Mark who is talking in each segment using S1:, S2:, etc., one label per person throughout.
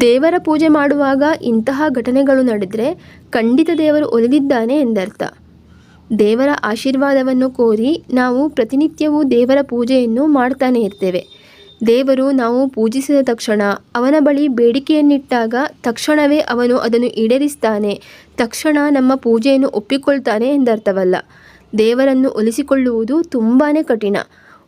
S1: ದೇವರ ಪೂಜೆ ಮಾಡುವಾಗ ಇಂತಹ ಘಟನೆಗಳು ನಡೆದರೆ ಖಂಡಿತ ದೇವರು ಒಲಿದಿದ್ದಾನೆ ಎಂದರ್ಥ. ದೇವರ ಆಶೀರ್ವಾದವನ್ನು ಕೋರಿ ನಾವು ಪ್ರತಿನಿತ್ಯವೂ ದೇವರ ಪೂಜೆಯನ್ನು ಮಾಡ್ತಾನೆ ಇರ್ತೇವೆ. ದೇವರು ನಾವು ಪೂಜಿಸಿದ ತಕ್ಷಣ ಅವನ ಬಳಿ ಬೇಡಿಕೆಯನ್ನಿಟ್ಟಾಗ ತಕ್ಷಣವೇ ಅವನು ಅದನ್ನು ಈಡೇರಿಸ್ತಾನೆ, ತಕ್ಷಣ ನಮ್ಮ ಪೂಜೆಯನ್ನು ಒಪ್ಪಿಕೊಳ್ತಾನೆ ಎಂದರ್ಥವಲ್ಲ. ದೇವರನ್ನು ಒಲಿಸಿಕೊಳ್ಳುವುದು ತುಂಬಾ ಕಠಿಣ.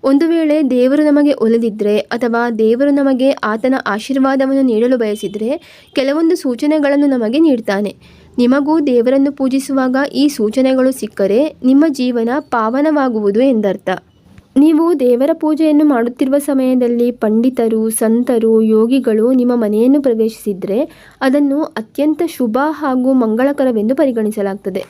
S1: ಒಂದು ವೇಳೆ ದೇವರು ನಮಗೆ ಒಲಿದಿದ್ದರೆ ಅಥವಾ ದೇವರು ನಮಗೆ ಆತನ ಆಶೀರ್ವಾದವನ್ನು ನೀಡಲು ಬಯಸಿದರೆ ಕೆಲವೊಂದು ಸೂಚನೆಗಳನ್ನು ನಮಗೆ ನೀಡ್ತಾನೆ. ನಿಮಗೂ ದೇವರನ್ನು ಪೂಜಿಸುವಾಗ ಈ ಸೂಚನೆಗಳು ಸಿಕ್ಕರೆ ನಿಮ್ಮ ಜೀವನ ಪಾವನವಾಗುವುದು ಎಂದರ್ಥ. ನೀವು ದೇವರ ಪೂಜೆಯನ್ನು ಮಾಡುತ್ತಿರುವ ಸಮಯದಲ್ಲಿ ಪಂಡಿತರು, ಸಂತರು, ಯೋಗಿಗಳು ನಿಮ್ಮ ಮನೆಯನ್ನು ಪ್ರವೇಶಿಸಿದರೆ ಅದನ್ನು ಅತ್ಯಂತ ಶುಭ ಹಾಗೂ ಮಂಗಳಕರವೆಂದು ಪರಿಗಣಿಸಲಾಗ್ತದೆ.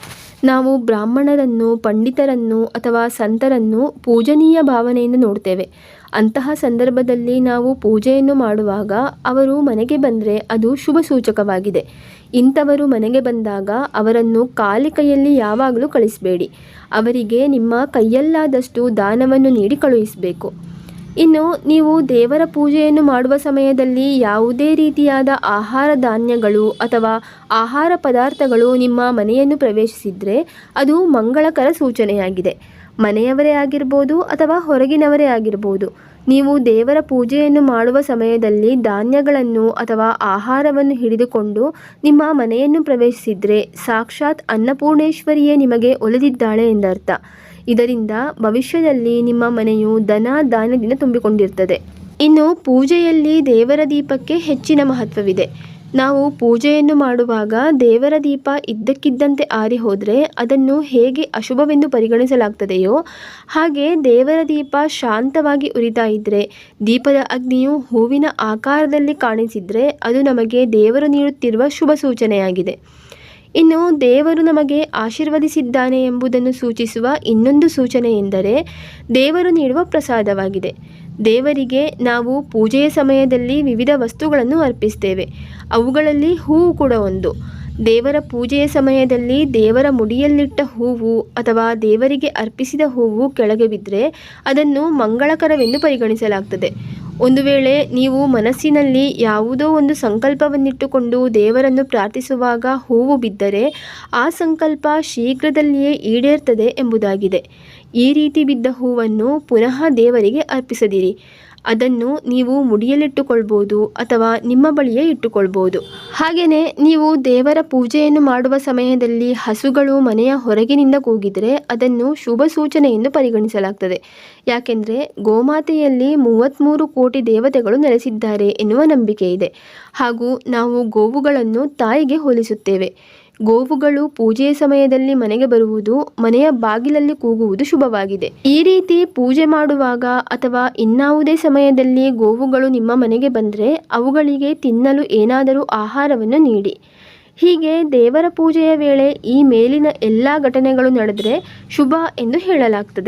S1: ನಾವು ಬ್ರಾಹ್ಮಣರನ್ನು, ಪಂಡಿತರನ್ನು ಅಥವಾ ಸಂತರನ್ನು ಪೂಜನೀಯ ಭಾವನೆಯಿಂದ ನೋಡ್ತೇವೆ. ಅಂತಹ ಸಂದರ್ಭದಲ್ಲಿ ನಾವು ಪೂಜೆಯನ್ನು ಮಾಡುವಾಗ ಅವರು ಮನೆಗೆ ಬಂದರೆ ಅದು ಶುಭ ಸೂಚಕವಾಗಿದೆ ಇಂಥವರು ಮನೆಗೆ ಬಂದಾಗ ಅವರನ್ನು ಖಾಲಿ ಕೈಯಲ್ಲಿ ಯಾವಾಗಲೂ ಕಳಿಸಬೇಡಿ. ಅವರಿಗೆ ನಿಮ್ಮ ಕೈಯಲ್ಲಾದಷ್ಟು ದಾನವನ್ನು ನೀಡಿ ಕಳುಹಿಸಬೇಕು. ಇನ್ನು ನೀವು ದೇವರ ಪೂಜೆಯನ್ನು ಮಾಡುವ ಸಮಯದಲ್ಲಿ ಯಾವುದೇ ರೀತಿಯಾದ ಆಹಾರ ಧಾನ್ಯಗಳು ಅಥವಾ ಆಹಾರ ಪದಾರ್ಥಗಳು ನಿಮ್ಮ ಮನೆಯನ್ನು ಪ್ರವೇಶಿಸಿದರೆ ಅದು ಮಂಗಳಕರ ಸೂಚನೆಯಾಗಿದೆ. ಮನೆಯವರೇ ಆಗಿರ್ಬೋದು ಅಥವಾ ಹೊರಗಿನವರೇ ಆಗಿರ್ಬೋದು, ನೀವು ದೇವರ ಪೂಜೆಯನ್ನು ಮಾಡುವ ಸಮಯದಲ್ಲಿ ಧಾನ್ಯಗಳನ್ನು ಅಥವಾ ಆಹಾರವನ್ನು ಹಿಡಿದುಕೊಂಡು ನಿಮ್ಮ ಮನೆಯನ್ನು ಪ್ರವೇಶಿಸಿದರೆ ಸಾಕ್ಷಾತ್ ಅನ್ನಪೂರ್ಣೇಶ್ವರಿಯೇ ನಿಮಗೆ ಒಲಿದಿದ್ದಾಳೆ ಎಂದರ್ಥ. ಇದರಿಂದ ಭವಿಷ್ಯದಲ್ಲಿ ನಿಮ್ಮ ಮನೆಯು ದನ ದಾನದಿಂದ ತುಂಬಿಕೊಂಡಿರ್ತದೆ. ಇನ್ನು ಪೂಜೆಯಲ್ಲಿ ದೇವರ ದೀಪಕ್ಕೆ ಹೆಚ್ಚಿನ ಮಹತ್ವವಿದೆ. ನಾವು ಪೂಜೆಯನ್ನು ಮಾಡುವಾಗ ದೇವರ ದೀಪ ಇದ್ದಕ್ಕಿದ್ದಂತೆ ಆರಿ ಹೋದರೆ ಅದನ್ನು ಹೇಗೆ ಅಶುಭವೆಂದು ಪರಿಗಣಿಸಲಾಗ್ತದೆಯೋ, ಹಾಗೆ ದೇವರ ದೀಪ ಶಾಂತವಾಗಿ ಉರಿತಾ ಇದ್ದರೆ ದೀಪದ ಅಗ್ನಿಯು ಹೂವಿನ ಆಕಾರದಲ್ಲಿ ಕಾಣಿಸಿದರೆ ಅದು ನಮಗೆ ದೇವರು ನೀಡುತ್ತಿರುವ ಶುಭ ಸೂಚನೆಯಾಗಿದೆ ಇನ್ನು ದೇವರು ನಮಗೆ ಆಶೀರ್ವದಿಸಿದ್ದಾನೆ ಎಂಬುದನ್ನು ಸೂಚಿಸುವ ಇನ್ನೊಂದು ಸೂಚನೆ ಎಂದರೆ ದೇವರು ನೀಡುವ ಪ್ರಸಾದವಾಗಿದೆ. ದೇವರಿಗೆ ನಾವು ಪೂಜೆಯ ಸಮಯದಲ್ಲಿ ವಿವಿಧ ವಸ್ತುಗಳನ್ನು ಅರ್ಪಿಸ್ತೇವೆ. ಅವುಗಳಲ್ಲಿ ಹೂವು ಕೂಡ ಒಂದು. ದೇವರ ಪೂಜೆಯ ಸಮಯದಲ್ಲಿ ದೇವರ ಮುಡಿಯಲ್ಲಿಟ್ಟ ಹೂವು ಅಥವಾ ದೇವರಿಗೆ ಅರ್ಪಿಸಿದ ಹೂವು ಕೆಳಗೆ ಬಿದ್ದರೆ ಅದನ್ನು ಮಂಗಳಕರವೆಂದು ಪರಿಗಣಿಸಲಾಗ್ತದೆ. ಒಂದು ವೇಳೆ ನೀವು ಮನಸ್ಸಿನಲ್ಲಿ ಯಾವುದೋ ಒಂದು ಸಂಕಲ್ಪವನ್ನಿಟ್ಟುಕೊಂಡು ದೇವರನ್ನು ಪ್ರಾರ್ಥಿಸುವಾಗ ಹೂವು ಬಿದ್ದರೆ ಆ ಸಂಕಲ್ಪ ಶೀಘ್ರದಲ್ಲಿಯೇ ಈಡೇರ್ತದೆ ಎಂಬುದಾಗಿದೆ. ಈ ರೀತಿ ಬಿದ್ದ ಹೂವನ್ನು ಪುನಃ ದೇವರಿಗೆ ಅರ್ಪಿಸದಿರಿ. ಅದನ್ನು ನೀವು ಮುಡಿಯಲ್ಲಿಟ್ಟುಕೊಳ್ಬೋದು ಅಥವಾ ನಿಮ್ಮ ಬಳಿಯೇ ಇಟ್ಟುಕೊಳ್ಬೋದು. ಹಾಗೆಯೇ ನೀವು ದೇವರ ಪೂಜೆಯನ್ನು ಮಾಡುವ ಸಮಯದಲ್ಲಿ ಹಸುಗಳು ಮನೆಯ ಹೊರಗಿನಿಂದ ಕೂಗಿದರೆ ಅದನ್ನು ಶುಭ ಸೂಚನೆ ಎಂದು ಪರಿಗಣಿಸಲಾಗ್ತದೆ. ಯಾಕೆಂದರೆ ಗೋಮಾತೆಯಲ್ಲಿ ಮೂವತ್ತ್ಮೂರು ಕೋಟಿ ದೇವತೆಗಳು ನೆಲೆಸಿದ್ದಾರೆ ಎನ್ನುವ ನಂಬಿಕೆ ಇದೆ ಹಾಗೂ ನಾವು ಗೋವುಗಳನ್ನು ತಾಯಿಗೆ ಹೋಲಿಸುತ್ತೇವೆ. ಗೋವುಗಳು ಪೂಜೆಯ ಸಮಯದಲ್ಲಿ ಮನೆಗೆ ಬರುವುದು, ಮನೆಯ ಬಾಗಿಲಲ್ಲಿ ಕೂಗುವುದು ಶುಭವಾಗಿದೆ. ಈ ರೀತಿ ಪೂಜೆ ಮಾಡುವಾಗ ಅಥವಾ ಇನ್ನಾವುದೇ ಸಮಯದಲ್ಲಿ ಗೋವುಗಳು ನಿಮ್ಮ ಮನೆಗೆ ಬಂದರೆ ಅವುಗಳಿಗೆ ತಿನ್ನಲು ಏನಾದರೂ ಆಹಾರವನ್ನು ನೀಡಿ. ಹೀಗೆ ದೇವರ ಪೂಜೆಯ ವೇಳೆ ಈ ಮೇಲಿನ ಎಲ್ಲ ಘಟನೆಗಳು ನಡೆದರೆ ಶುಭ ಎಂದು ಹೇಳಲಾಗ್ತದೆ.